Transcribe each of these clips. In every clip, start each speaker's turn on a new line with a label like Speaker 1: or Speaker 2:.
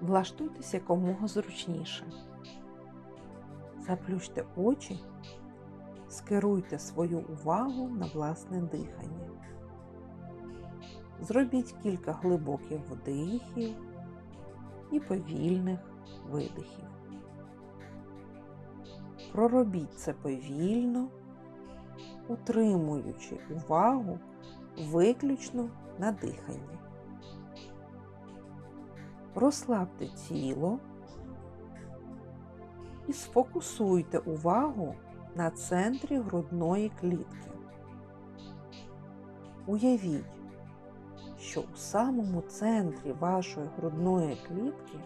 Speaker 1: Влаштуйтесь якомога зручніше. Заплющте очі, скеруйте свою увагу на власне дихання. Зробіть кілька глибоких вдихів і повільних видихів. Проробіть це повільно, утримуючи увагу виключно на диханні. Розслабте тіло і сфокусуйте увагу на центрі грудної клітки. Уявіть, що у самому центрі вашої грудної клітки,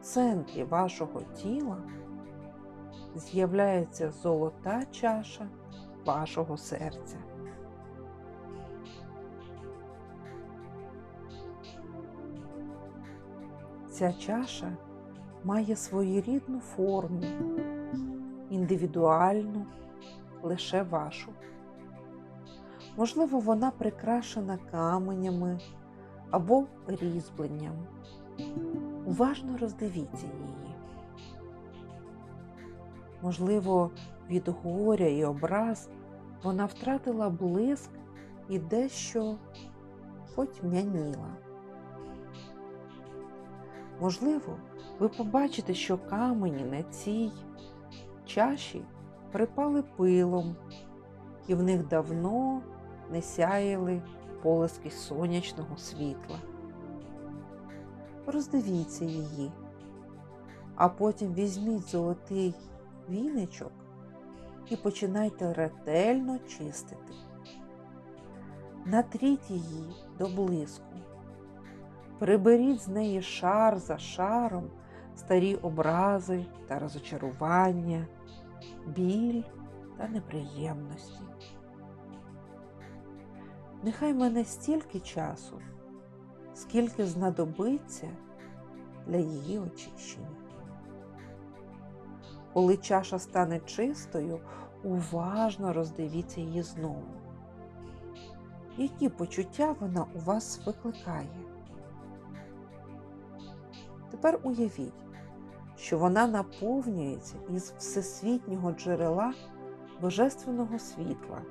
Speaker 1: в центрі вашого тіла з'являється золота чаша вашого серця. Ця чаша має своєрідну форму, індивідуальну, лише вашу. Можливо, вона прикрашена каменями або різьбленням. Уважно роздивіться її. Можливо, від горя і образ вона втратила блиск і дещо потьмяніла. Можливо, ви побачите, що камені на цій чаші припали пилом, і в них давно не сяяли полиски сонячного світла. Роздивіться її, а потім візьміть золотий віничок і починайте ретельно чистити. Натріть її до блиску. Приберіть з неї шар за шаром старі образи та розочарування, біль та неприємності. Нехай мене стільки часу, скільки знадобиться для її очищення. Коли чаша стане чистою, уважно роздивіться її знову. Які почуття вона у вас викликає? Тепер уявіть, що вона наповнюється із всесвітнього джерела божественного світла.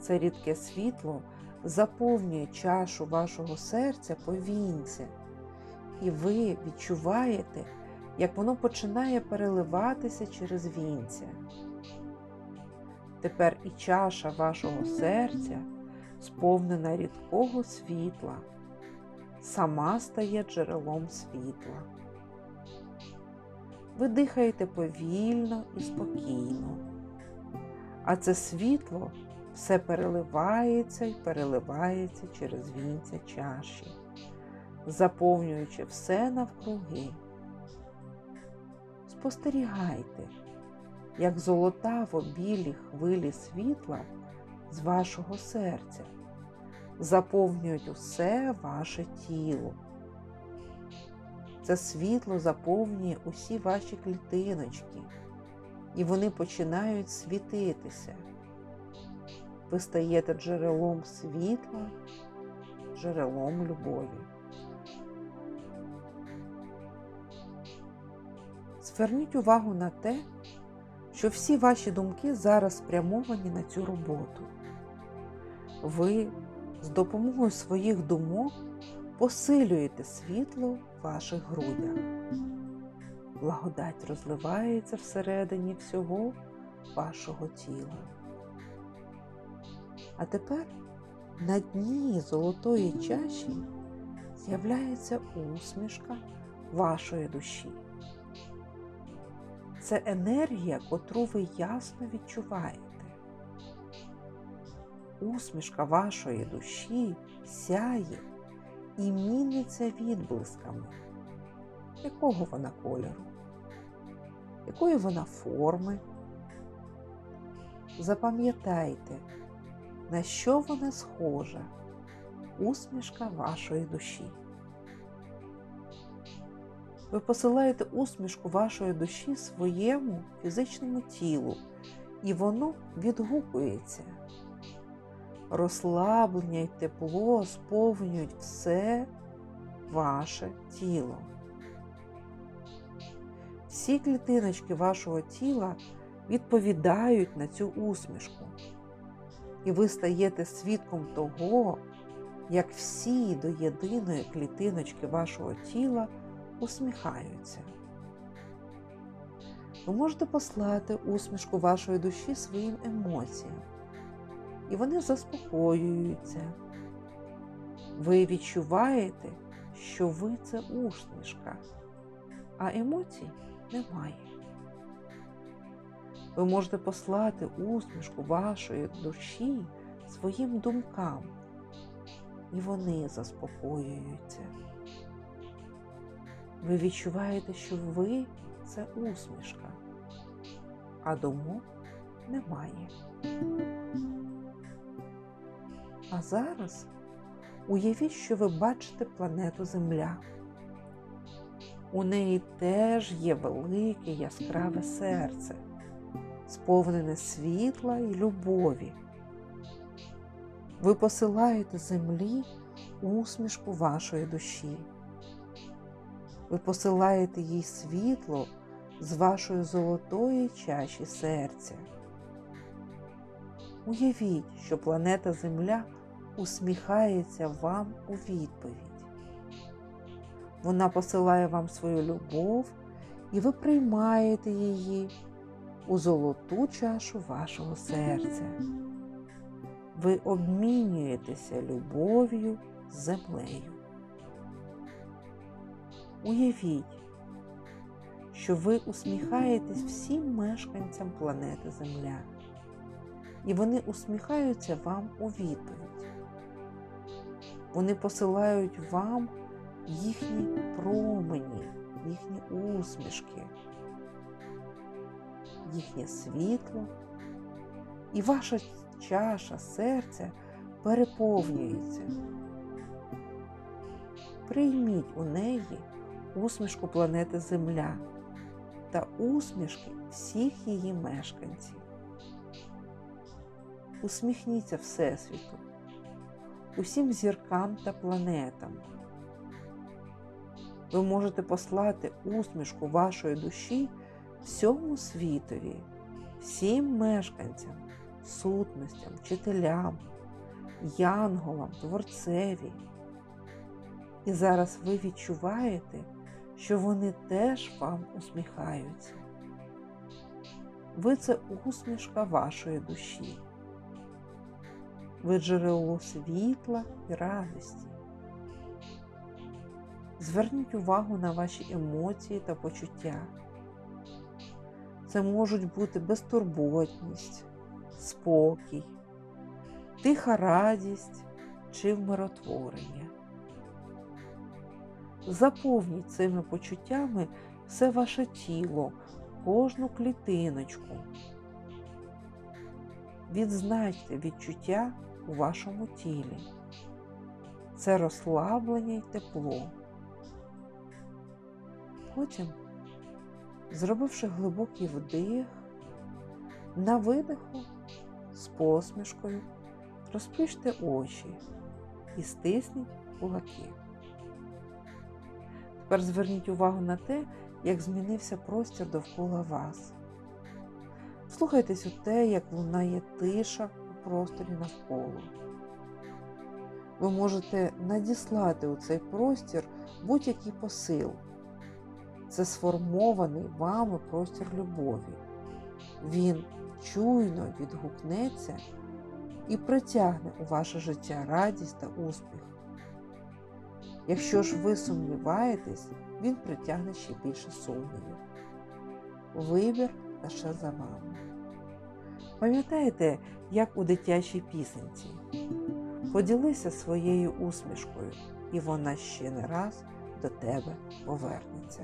Speaker 1: Це рідке світло заповнює чашу вашого серця повінця, і ви відчуваєте, як воно починає переливатися через вінця. Тепер і чаша вашого серця, сповнена рідкого світла, сама стає джерелом світла. Ви дихаєте повільно і спокійно, а це світло все переливається і переливається через вінця чаші, заповнюючи все навкруги. Спостерігайте, як золотаво білі хвилі світла з вашого серця заповнюють усе ваше тіло. Це світло заповнює усі ваші клітиночки, і вони починають світитися. Ви стаєте джерелом світла, джерелом любові. Зверніть увагу на те, що всі ваші думки зараз спрямовані на цю роботу. Ви з допомогою своїх думок посилюєте світло в ваших грудях. Благодать розливається всередині всього вашого тіла. А тепер на дні золотої чаші з'являється усмішка вашої душі. Це енергія, котру ви ясно відчуваєте. Усмішка вашої душі сяє і міниться відблисками. Якого вона кольору? Якої вона форми? Запам'ятайте, на що вона схожа, усмішка вашої душі. Ви посилаєте усмішку вашої душі своєму фізичному тілу, і воно відгукується. Розслаблення й тепло сповнюють все ваше тіло. Всі клітиночки вашого тіла відповідають на цю усмішку. І ви стаєте свідком того, як всі до єдиної клітиночки вашого тіла усміхаються. Ви можете послати усмішку вашої душі своїм емоціям, і вони заспокоюються. Ви відчуваєте, що ви це усмішка, а емоцій немає. Ви можете послати усмішку вашої душі своїм думкам, і вони заспокоюються. Ви відчуваєте, що ви це усмішка, а думок немає. А зараз уявіть, що ви бачите планету Земля. У неї теж є велике яскраве серце, сповнене світла і любові. Ви посилаєте землі усмішку вашої душі. Ви посилаєте їй світло з вашої золотої чаші серця. Уявіть, що планета Земля усміхається вам у відповідь. Вона посилає вам свою любов, і ви приймаєте її у золоту чашу вашого серця. Ви обмінюєтеся любов'ю з землею. Уявіть, що ви усміхаєтесь всім мешканцям планети Земля, і вони усміхаються вам у відповідь. Вони посилають вам їхні промені, їхні усмішки, їхнє світло, і ваша чаша серця переповнюється. Прийміть у неї усмішку планети Земля та усмішки всіх її мешканців. Усміхніться Всесвіту, усім зіркам та планетам. Ви можете послати усмішку вашої душі всьому світові, всім мешканцям, сутностям, вчителям, янголам, творцеві. І зараз ви відчуваєте, що вони теж вам усміхаються. Ви це усмішка вашої душі. Ви джерело світла і радості. Зверніть увагу на ваші емоції та почуття. Це можуть бути безтурботність, спокій, тиха радість чи вмиротворення. Заповніть цими почуттями все ваше тіло, кожну клітиночку. Відзначте відчуття у вашому тілі. Це розслаблення й тепло. Потім, зробивши глибокий вдих, на видиху з посмішкою розплющте очі і стисніть кулаки. Тепер зверніть увагу на те, як змінився простір довкола вас. Слухайтесь у те, як лунає тиша просторі навколо. Ви можете надіслати у цей простір будь-який посил. Це сформований вами простір любові. Він чуйно відгукнеться і притягне у ваше життя радість та успіх. Якщо ж ви сумніваєтесь, він притягне ще більше сумнівів. Вибір лише за вами. Пам'ятаєте, як у дитячій пісенці? Поділися своєю усмішкою, і вона ще не раз до тебе повернеться.